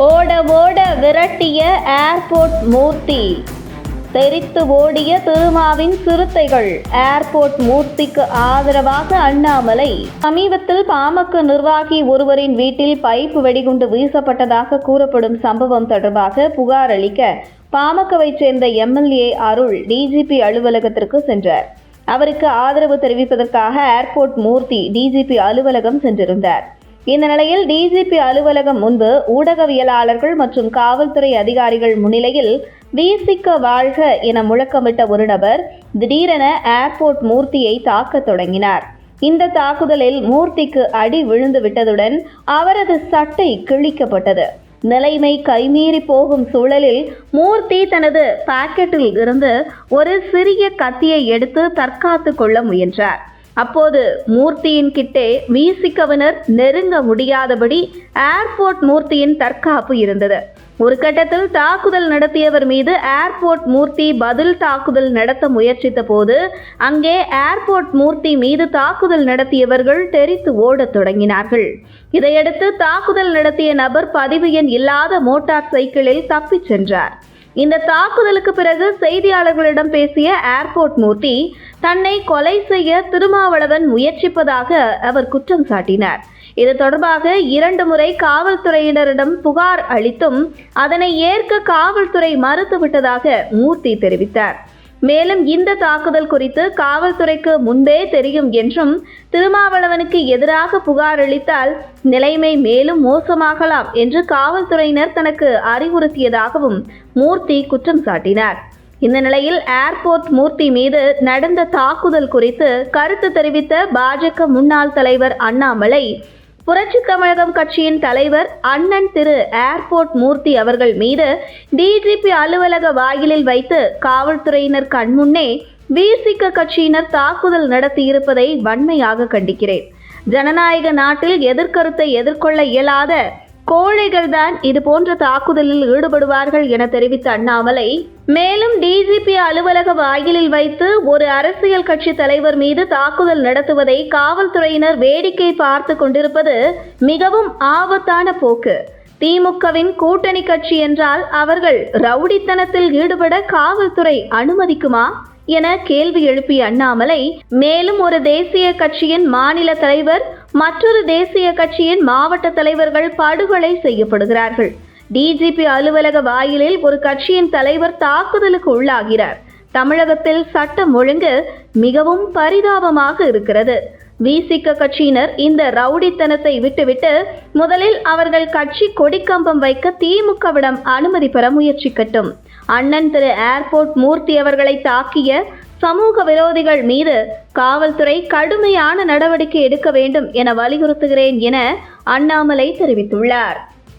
ஓட ஓட விரட்டிய ஏர்போர்ட் மூர்த்தி. தெரித்து ஓடிய திருமாவின் சிறுத்தைகள் ஏர்போர்ட் மூர்த்திக்கு ஆதரவாக அண்ணாமலை. சமீபத்தில் பாமக நிர்வாகி ஒருவரின் வீட்டில் பைப் வெடிகுண்டு வீசப்பட்டதாக கூறப்படும் சம்பவம் தொடர்பாக புகார் அளிக்க பாமகவை சேர்ந்த எம்எல்ஏ அருள் டிஜிபி அலுவலகத்திற்கு சென்றார். அவருக்கு ஆதரவு தெரிவிப்பதற்காக ஏர்போர்ட் மூர்த்தி டிஜிபி அலுவலகம் சென்றிருந்தார். இந்த நிலையில் டிஜிபி அலுவலகம் முன்பு ஊடகவியலாளர்கள் மற்றும் காவல்துறை அதிகாரிகள் முன்னிலையில் வீசிக்க வாழ்க என முழக்கமிட்ட ஒரு நபர் திடீரென ஏர்போர்ட் மூர்த்தியை தாக்கத் தொடங்கினார். இந்த தாக்குதலில் மூர்த்திக்கு அடி விழுந்து விட்டதுடன் அவரது சட்டை கிழிக்கப்பட்டது. நிலைமை கைமீறி போகும் சூழலில் மூர்த்தி தனது பாக்கெட்டில் இருந்து ஒரு சிறிய கத்தியை எடுத்து தற்காத்து கொள்ள முயன்றார். அப்போது மூர்த்தியின் கிட்டே வீசிக்கவினர் நெருங்க முடியாதபடி ஏர்போர்ட் மூர்த்தியின் தற்காப்பு இருந்தது. ஒரு கட்டத்தில் தாக்குதல் நடத்தியவர் மீது ஏர்போர்ட் மூர்த்தி பதில் தாக்குதல் நடத்த முயற்சித்த போது அங்கே ஏர்போர்ட் மூர்த்தி மீது தாக்குதல் நடத்தியவர்கள் தெரித்து ஓடத் தொடங்கினார்கள். இதையடுத்து தாக்குதல் நடத்திய நபர் பதிவு எண் இல்லாத மோட்டார் சைக்கிளில் தப்பிச் சென்றார். இந்த தாக்குதலுக்கு பிறகு செய்தியாளர்களிடம் பேசிய ஏர்போர்ட் மூர்த்தி தன்னை கொலை செய்ய திருமாவளவன் முயற்சிப்பதாக அவர் குற்றம் சாட்டினார். இது தொடர்பாக இரண்டு முறை காவல்துறையினரிடம் புகார் அளித்தும் அதனை ஏற்க காவல்துறை மறுத்துவிட்டதாக மூர்த்தி தெரிவித்தார். மேலும் இந்த தாக்குதல் குறித்து காவல்துறைக்கு முன்பே தெரியும் என்றும் திருமாவளவனுக்கு எதிராக புகார் அளித்தால் நிலைமை மேலும் மோசமாகலாம் என்று காவல்துறையினர் தனக்கு அறிவுறுத்தியதாகவும் மூர்த்தி குற்றம் சாட்டினார். இந்த நிலையில் ஏர்போர்ட் மூர்த்தி மீது நடந்த தாக்குதல் குறித்து கருத்து தெரிவித்த பாஜக முன்னாள் தலைவர் அண்ணாமலை புரட்சி தமிழகம் கட்சியின் தலைவர் அண்ணன் திரு ஏர்போர்ட் மூர்த்தி அவர்கள் மீது டிஜிபி அலுவலக வாயிலில் வைத்து காவல்துறையினர் கண்முன்னே விசிக கட்சியினர் தாக்குதல் நடத்தியிருப்பதை வன்மையாக கண்டிக்கிறேன். ஜனநாயக நாட்டில் எதிர்கருத்தை எதிர்கொள்ள இயலாத கோழைகள் தான் இது போன்ற தாக்குதலில் ஈடுபடுவார்கள் என தெரிவித்த அண்ணாமலை மேலும் டிஜிபி அலுவலக வாயிலில் வைத்து ஒரு அரசியல் கட்சி தலைவர் மீது தாக்குதல் நடத்துவதை காவல்துறையினர் வேடிக்கை பார்த்து கொண்டிருப்பது மிகவும் ஆபத்தான போக்கு. திமுகவின் கூட்டணி கட்சி என்றால் அவர்கள் ரவுடித்தனத்தில் ஈடுபட காவல்துறை அனுமதிக்குமா என கேள்வி எழுப்பிய அண்ணாமலை மேலும் ஒரு தேசிய கட்சியின் மாநில தலைவர் மற்றொரு தேசிய கட்சியின் மாவட்ட தலைவர்கள் படுகொலை செய்யப்படுகிறார்கள். டிஜிபி அலுவலக வாயிலில் ஒரு கட்சியின் தலைவர் தாக்குதலுக்கு உள்ளாகிறார். தமிழகத்தில் சட்டம் ஒழுங்கு மிகவும் பரிதாபமாக இருக்கிறது. விசிக கட்சியினர் இந்த ரவுடித்தனத்தை விட்டுவிட்டு முதலில் அவர்கள் கட்சி கொடிக்கம்பம் வைக்க திமுகவிடம் அனுமதி பெற முயற்சிக்கட்டும். அண்ணன் திரு ஏர்போர்ட் மூர்த்தி அவர்களை தாக்கிய சமூக விரோதிகள் மீது காவல்துறை கடுமையான நடவடிக்கை எடுக்க வேண்டும் என வலியுறுத்துகிறேன் என அண்ணாமலை தெரிவித்துள்ளார்.